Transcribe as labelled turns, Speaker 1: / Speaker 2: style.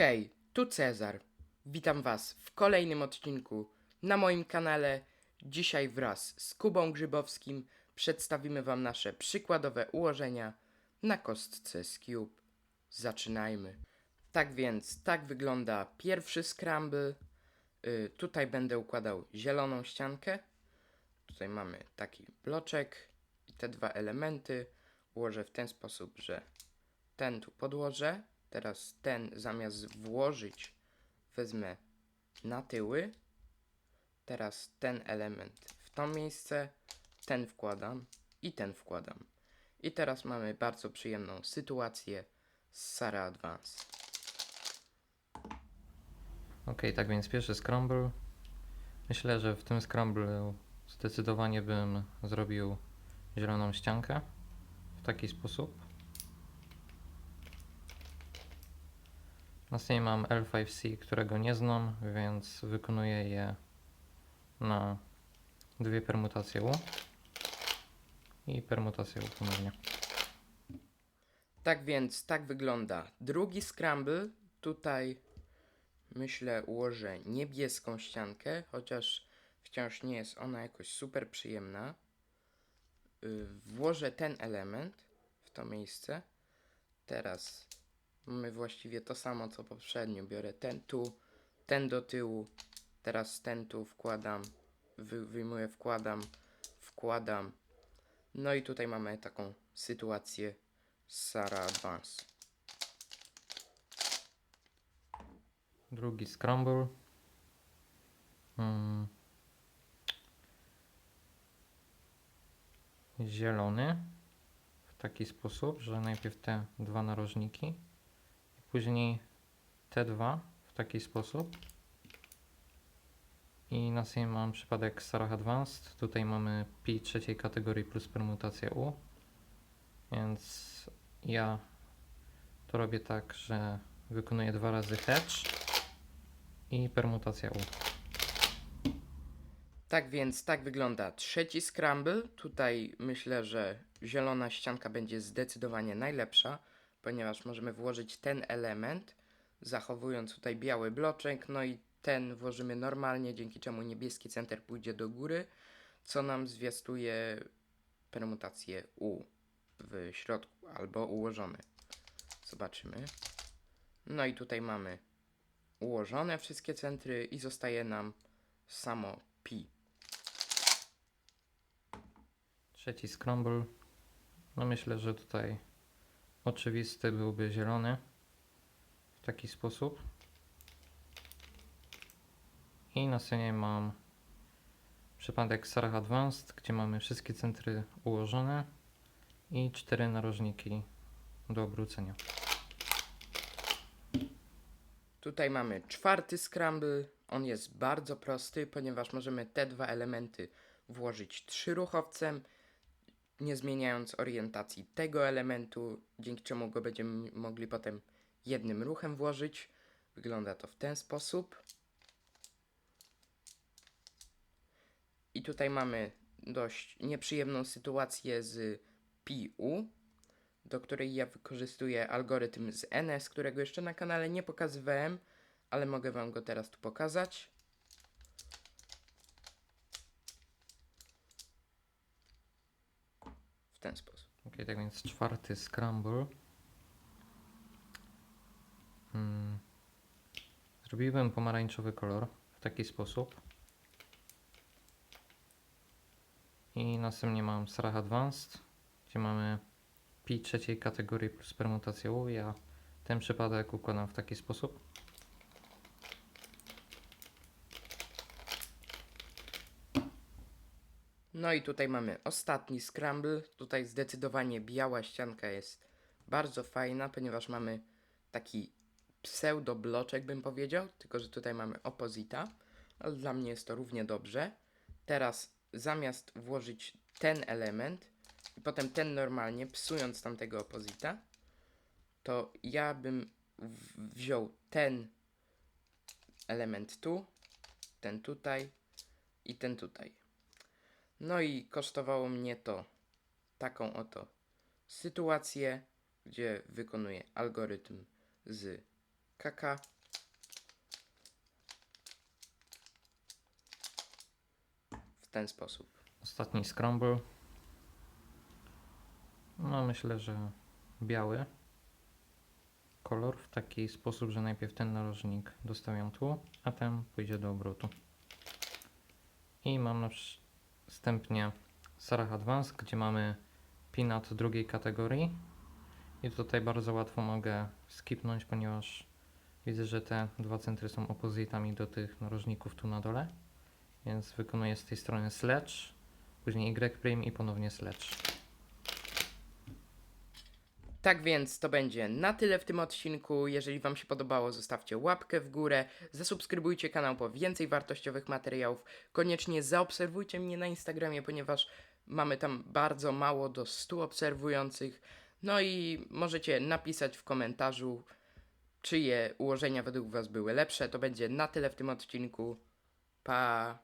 Speaker 1: Hej, tu Cezar. Witam Was w kolejnym odcinku na moim kanale. Dzisiaj wraz z Kubą Grzybowskim przedstawimy Wam nasze przykładowe ułożenia na kostce z Cube. Zaczynajmy. Tak więc, tak wygląda pierwszy scramble. Y, tutaj będę układał zieloną ściankę. Tutaj mamy taki bloczek i te dwa elementy ułożę w ten sposób, że ten tu podłożę. Teraz ten zamiast włożyć wezmę na tyły. Teraz ten element w to miejsce, ten wkładam i ten wkładam. I teraz mamy bardzo przyjemną sytuację z Sara Advance.
Speaker 2: Ok, tak więc pierwszy scramble. Myślę, że w tym scramble zdecydowanie bym zrobił zieloną ściankę w taki sposób. Następnie mam L5C, którego nie znam, więc wykonuję je na dwie permutacje U i permutację U ponownie.
Speaker 1: Tak więc, tak wygląda drugi scramble. Tutaj myślę ułożę niebieską ściankę, chociaż wciąż nie jest ona jakoś super przyjemna. Y, Włożę ten element w to miejsce. Teraz mamy właściwie to samo co poprzednio. Biorę ten tu, ten do tyłu, teraz ten tu wkładam, wy, wyjmuję, wkładam, wkładam. No i tutaj mamy taką sytuację Sara Advance.
Speaker 2: Drugi scramble. Mm. Zielony. W taki sposób, że najpierw te dwa narożniki później te dwa w taki sposób. I następnie mam przypadek Sarah Advanced. Tutaj mamy pi trzeciej kategorii plus permutacja U. Więc ja to robię tak, że wykonuję dwa razy hedge i permutacja U.
Speaker 1: Tak więc, tak wygląda trzeci scramble. Tutaj myślę, że zielona ścianka będzie zdecydowanie najlepsza, ponieważ możemy włożyć ten element, zachowując tutaj biały bloczek, no i ten włożymy normalnie, dzięki czemu niebieski center pójdzie do góry, co nam zwiastuje permutację U w środku albo ułożony. Zobaczymy. No i tutaj mamy ułożone wszystkie centry i zostaje nam samo pi.
Speaker 2: Trzeci scramble. No myślę, że tutaj oczywisty byłby zielony w taki sposób. I następnie mam przypadek Sarah Advanced, gdzie mamy wszystkie centry ułożone i cztery narożniki do obrócenia.
Speaker 1: Tutaj mamy czwarty scramble. On jest bardzo prosty, ponieważ możemy te dwa elementy włożyć trzyruchowcem, nie zmieniając orientacji tego elementu, dzięki czemu go będziemy mogli potem jednym ruchem włożyć. Wygląda to w ten sposób. I tutaj mamy dość nieprzyjemną sytuację z PU, do której ja wykorzystuję algorytm z NS, którego jeszcze na kanale nie pokazywałem, ale mogę Wam go teraz tu pokazać. Ten sposób.
Speaker 2: Ok, tak więc czwarty scramble. Hmm. Zrobiłem pomarańczowy kolor w taki sposób. I następnie mam Sarah Advanced, gdzie mamy pi trzeciej kategorii plus permutację U. Ja ten przypadek układam w taki sposób.
Speaker 1: No i tutaj mamy ostatni scramble. Tutaj zdecydowanie biała ścianka jest bardzo fajna, ponieważ mamy taki pseudo bloczek bym powiedział, tylko że tutaj mamy opozita, ale dla mnie jest to równie dobrze. Teraz zamiast włożyć ten element i potem ten normalnie, psując tamtego opozita, to ja bym wziął ten element tu, ten tutaj i ten tutaj. No i kosztowało mnie to taką oto sytuację, gdzie wykonuję algorytm z KK. W ten sposób.
Speaker 2: Ostatni scramble. No myślę, że biały kolor w taki sposób, że najpierw ten narożnik dostawiam tu, a ten pójdzie do obrotu. I mam następnie Sarah Advance, gdzie mamy pinat drugiej kategorii. I tutaj bardzo łatwo mogę skipnąć, ponieważ widzę, że te dwa centry są opozytami do tych narożników tu na dole. Więc wykonuję z tej strony sledge, później Y' i ponownie sledge.
Speaker 1: Tak więc to będzie na tyle w tym odcinku. Jeżeli Wam się podobało, zostawcie łapkę w górę, zasubskrybujcie kanał po więcej wartościowych materiałów. Koniecznie zaobserwujcie mnie na Instagramie, ponieważ mamy tam bardzo mało do 100 obserwujących. No i możecie napisać w komentarzu, czyje ułożenia według Was były lepsze. To będzie na tyle w tym odcinku. Pa!